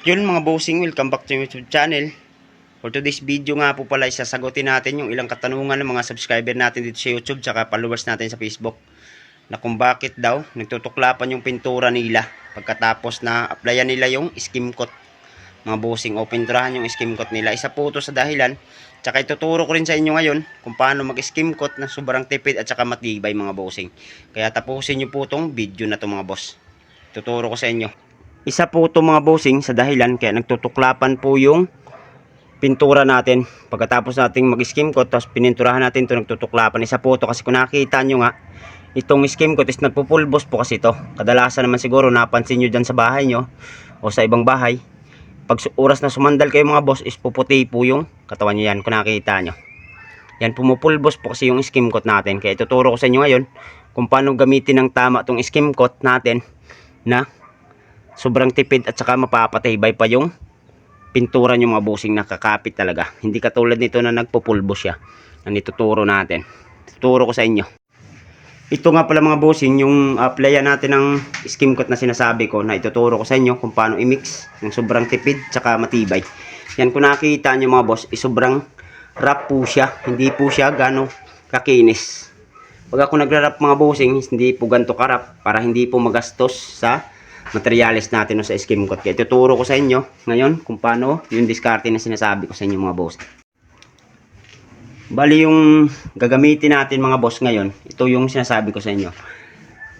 Yun mga bossing, welcome back to YouTube channel. For today's video nga po pala, isasagutin natin yung ilang katanungan ng mga subscriber natin dito sa YouTube tsaka followers natin sa Facebook na kung bakit daw nagtutuklapan yung pintura nila pagkatapos na applyan nila yung skim coat mga bossing o pinturahan yung skim coat nila. Isa po ito sa dahilan tsaka ituturo ko rin sa inyo ngayon kung paano mag skim coat na sobrang tipid at saka matibay mga bossing. Kaya tapusin nyo po itong video na to mga boss. Tuturo ko sa inyo. Isa po ito mga bossing sa dahilan kaya nagtutuklapan po yung pintura natin. Pagkatapos nating mag-skim coat, tapos pininturahan natin ito, nagtutuklapan. Isa po ito kasi kung nakita nyo nga, itong skim coat is nagpupulbos po kasi ito. Kadalasan naman siguro napansin nyo dyan sa bahay nyo o sa ibang bahay. Pag oras na sumandal kayo mga boss is puputi po yung katawan nyo yan kung nakita nyo. Yan pumupulbos po kasi yung skim coat natin. Kaya ituturo ko sa inyo ngayon kung paano gamitin ng tama itong skim coat natin na sobrang tipid at saka mapapatibay pa yung pintura yung mga busing nakakapit talaga. Hindi katulad nito na nagpupulbo siya. Ang ituturo natin. Tuturo ko sa inyo. Ito nga pala mga busing, yung applyan natin ng skim coat na sinasabi ko na ituturo ko sa inyo kung paano i-mix ng sobrang tipid tsaka matibay. Yan kung nakikita nyo mga boss, is sobrang rough po siya. Hindi po siya gano'ng kakinis. Pag ako nagra-wrap mga busing, hindi po ganito karap para hindi po magastos sa materials natin no, sa skim coat. Kaya tuturo ko sa inyo ngayon kung paano yung diskarte na sinasabi ko sa inyo mga boss. Bali yung gagamitin natin mga boss ngayon, ito yung sinasabi ko sa inyo.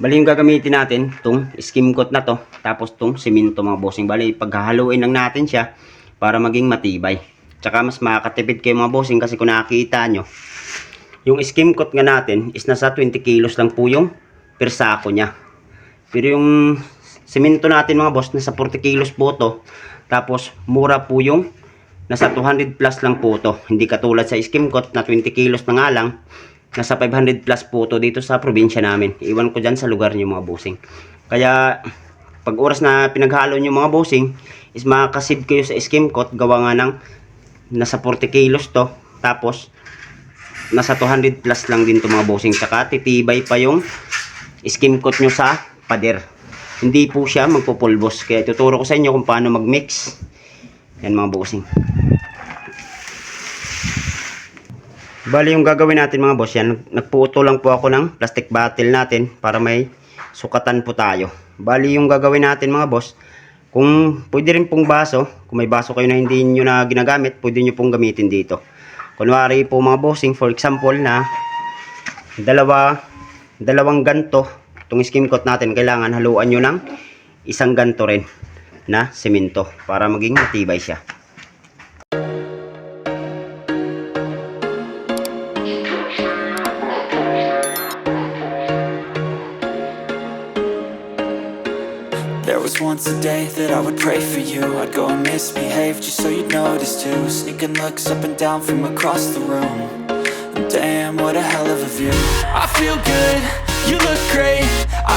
Bali yung gagamitin natin, itong skim coat na to, tapos itong simento mga bossing. Bali paghahaluin lang natin siya para maging matibay. Tsaka mas makakatipid kayo mga bossing kasi kung nakikita nyo, yung skim coat nga natin is nasa 20 kilos lang po yung per sako niya. Pero yung simento natin mga boss, nasa 40 kilos po to. Tapos mura po yung nasa 200 plus lang po to. Hindi katulad sa skim coat na 20 kilos na nga lang. Nasa 500 plus po to dito sa probinsya namin. Iwan ko dyan sa lugar niyo mga bossing. Kaya pag oras na pinaghalo niyo mga bossing is makakasib kayo sa skim coat gawa nga ng nasa 40 kilos to. Tapos nasa 200 plus lang din to mga bossing. Tsaka titibay pa yung skim coat nyo sa pader. Hindi po siya magpupulbos. Kaya tuturo ko sa inyo kung paano mag-mix. Yan mga bossing. Bali yung gagawin natin mga boss yan. Nagpuuto lang po ako ng plastic bottle natin para may sukatan po tayo. Bali yung gagawin natin mga boss. Kung pwede rin pong baso. Kung may baso kayo na hindi nyo na ginagamit. Pwede nyo pong gamitin dito. Kunwari po mga bossing. For example na dalawa dalawang ganto itong skim coat natin kailangan haluan nyo ng isang ganto rin na semento para maging matibay siya. There was once a day that I would pray for you. I'd go and misbehave just so you'd notice too. Sneaking looks up and down from across the room. And Damn, what a hell of a view. I feel good, you look great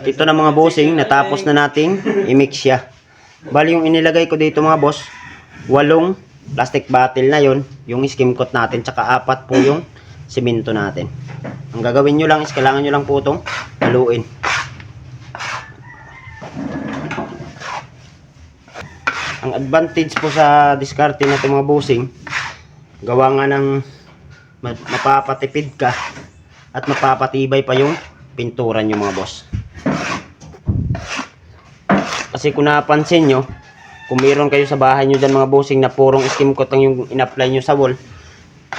At ito na mga bossing, natapos na nating i-mix siya. Bali yung inilagay ko dito mga boss, walong plastic bottle na yon, yung skim coat natin, tsaka apat po yung simento natin. Ang gagawin nyo lang is kailangan nyo lang po itong haluin. Ang advantage po sa diskarte natin mga bossing, gawa nga ng ma- mapapatipid ka at mapapatibay pa yung pintura nyo mga boss. Kasi kung napansin nyo, kung meron kayo sa bahay nyo dyan mga bossing na purong skim coat ang yung in-apply nyo sa wall,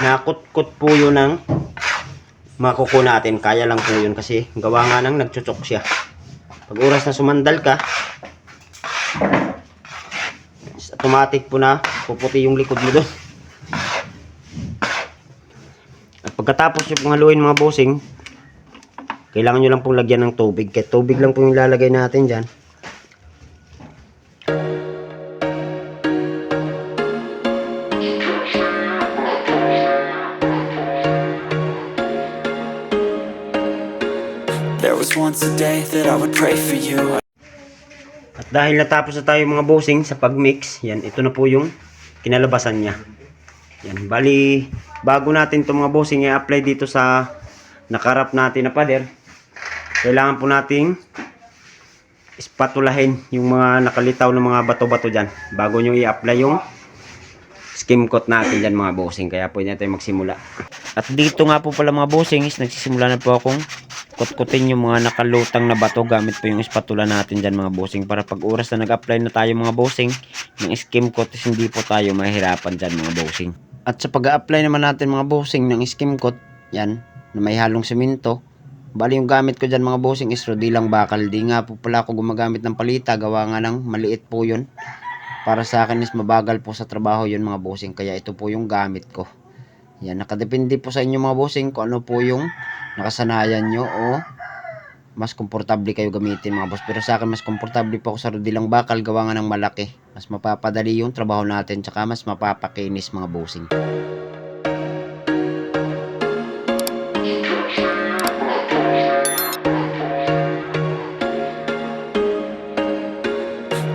nakut-kut po yun ng makuko natin. Kaya lang po yun kasi gawa nga nang nagchuchok siya. Pag oras na sumandal ka, automatic po na puputi yung likod mo doon. Pagkatapos yung haluin mga bossing, kailangan nyo lang pong lagyan ng tubig. Kaya tubig lang pong ilalagay natin dyan. Was once a day that I would pray for you. At dahil natapos na tayo mga bossing sa pagmix, yan, ito na po yung kinalabasan niya. Yan, bali, bago natin itong mga bossing i-apply dito sa nakarap natin na pader, kailangan po nating spatulahin yung mga nakalitaw na mga bato-bato dyan bago nyo i-apply yung skim coat natin dyan mga bossing. Kaya pwede na tayo magsimula. At dito nga po pala mga bossing is nagsisimula na po akong kutkutin yung mga nakalutang na bato gamit po yung spatula natin dyan mga bossing para pag oras na nag-apply na tayo mga bossing ng skim coat is hindi po tayo mahirapan dyan mga bossing. At sa pag-apply naman natin mga bossing ng skim coat, yan, na may halong semento, bali yung gamit ko dyan mga bossing is rodilang bakal. Di nga po pala ako gumagamit ng palita, gawa nga ng maliit po yun. Para sa akin is mabagal po sa trabaho yun mga bossing, kaya ito po yung gamit ko. Yan, nakadepende po sa inyo mga bossing kung ano po yung nakasanayan nyo o mas komportable kayo gamitin mga boss. Pero sa akin mas komportable po ako sa rodilang bakal gawa nga ng malaki. Mas mapapadali yung trabaho natin tsaka mas mapapakinis mga bossing.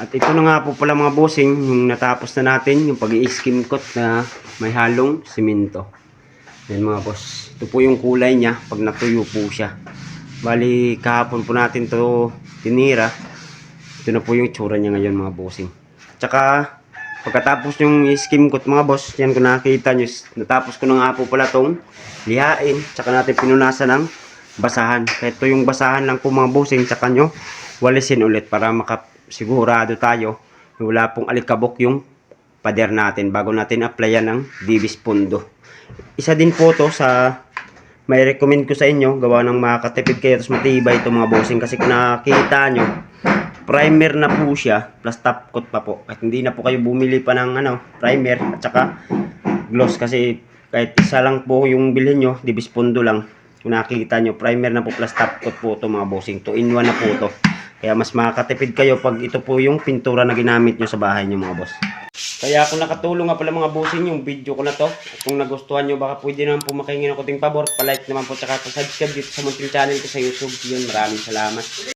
At ito na nga po pala mga bossing, yung natapos na natin, yung pag skim coat na may halong simento. Yan mga boss. Ito po yung kulay niya pag natuyo po siya. Bali, kahapon po natin to tinira. Ito na po yung tsura niya ngayon mga bossing. Tsaka, pagkatapos yung skim coat mga boss, yan kung nakita nyo, natapos ko na nga po pala tong lihain. Tsaka natin pinunasan ng basahan. Ito yung basahan lang po mga bossing, tsaka nyo walisin ulit para makasigurado tayo wala pong alikabok yung pader natin bago natin applyan ng Divis Pondo. Isa din po to sa may recommend ko sa inyo gawa ng makakatipid kayo tapos matibay ito mga bossing. Kasi kung nakikita nyo primer na po siya plus top coat pa po. At hindi na po kayo bumili pa ng ano primer at saka gloss. Kasi kahit isa lang po yung bilhin nyo Divis Pondo lang. Kung nakikita nyo primer na po plus top coat po to mga bossing. 2 in 1 na po to kaya mas makakatipid kayo pag ito po yung pintura na ginamit nyo sa bahay nyo mga boss kaya kung nakatulong nga pala mga bossing yung video ko na to, kung nagustuhan nyo, baka pwede naman po makingin ako ting pabor, palike naman po, tsaka pa-subscribe dito sa munting channel ko sa YouTube. Yun, maraming salamat.